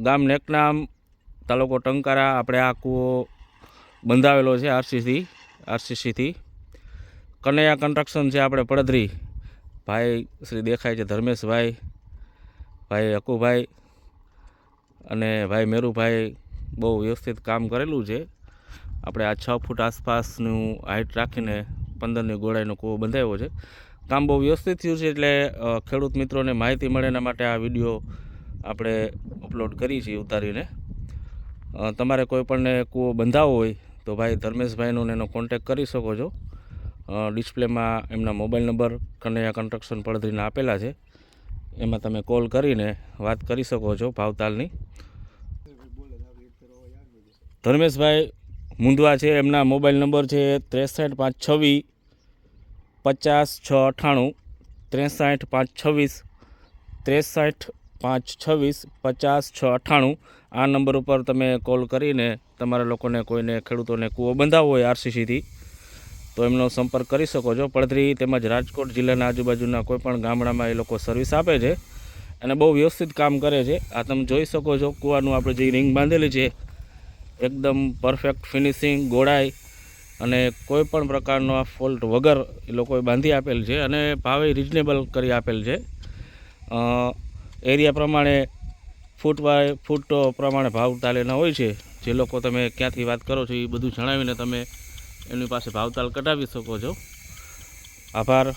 ગામ નેકનામ તાલુકો ટંકારા આપણે આ કૂવો બંધાવેલો છે આરસીસી, આરસીસીથી. કનૈયા કન્સ્ટ્રક્શન છે આપણે પડદરી. ભાઈ શ્રી દેખાય છે ધર્મેશભાઈ, ભાઈ અકુભાઈ અને ભાઈ મેરુભાઈ બહુ વ્યવસ્થિત કામ કરેલું છે. આપણે આ છ ફૂટ આસપાસનું હાઇટ રાખીને પંદરની ગોળાઈનો કૂવો બંધાવ્યો છે. કામ બહુ વ્યવસ્થિત થયું છે એટલે ખેડૂત મિત્રોને માહિતી મળે એના માટે આ વીડિયો આપણે અપલોડ કરી છે, ઉતારીને. તમારે કોઈપણને કૂવો બંધાવવો હોય, તો ભાઈ ધર્મેશભાઈનો એનો કોન્ટેક કરી શકો છો. ડિસ્પ્લેમાં એમના મોબાઈલ નંબર કનૈયા કન્સ્ટ્રક્શન પડધરીને આપેલા છે. એમાં તમે કોલ કરીને વાત કરી શકો છો ભાવતાલની. ધર્મેશભાઈ મુંદવા છે, એમના મોબાઈલ નંબર છે ત્રેસઠ પાંચ છવ્વીસ પચાસ છ અઠ્ઠાણું ત્રેસઠ પાંચ છવ્વીસ, ત્રેસઠ પાંચ, છવ્વીસ, પચાસ, છ, અઠ્ઠાણું આ નંબર ઉપર તમે કોલ કરીને તમારા લોકોને કોઈને ખેડૂતોને કૂવો બંધાવવો હોય આરસીસીથી, તો એમનો સંપર્ક કરી શકો છો. પડધરી તેમજ રાજકોટ જિલ્લાના આજુબાજુના કોઈપણ ગામડામાં એ લોકો સર્વિસ આપે છે અને બહુ વ્યવસ્થિત કામ કરે છે. આ તમે જોઈ શકો છો, કૂવાનું આપણે જે રિંગ બાંધેલી છે, એકદમ પરફેક્ટ ફિનિશિંગ ગોળાઈ અને કોઈ પણ પ્રકારનો આ ફોલ્ટ વગર એ લોકોએ બાંધી આપેલ છે અને ભાવે રિઝનેબલ કરી આપેલ છે. એરિયા પ્રમાણે ફૂટ બાય ફૂટ પ્રમાણે ભાવ તાલેના હોય છે. જે લોકો તમે ક્યાંથી વાત કરો છો એ બધું જણાવીને તમે એમની પાસે ભાવતાલ કઢાવી શકો છો. આભાર.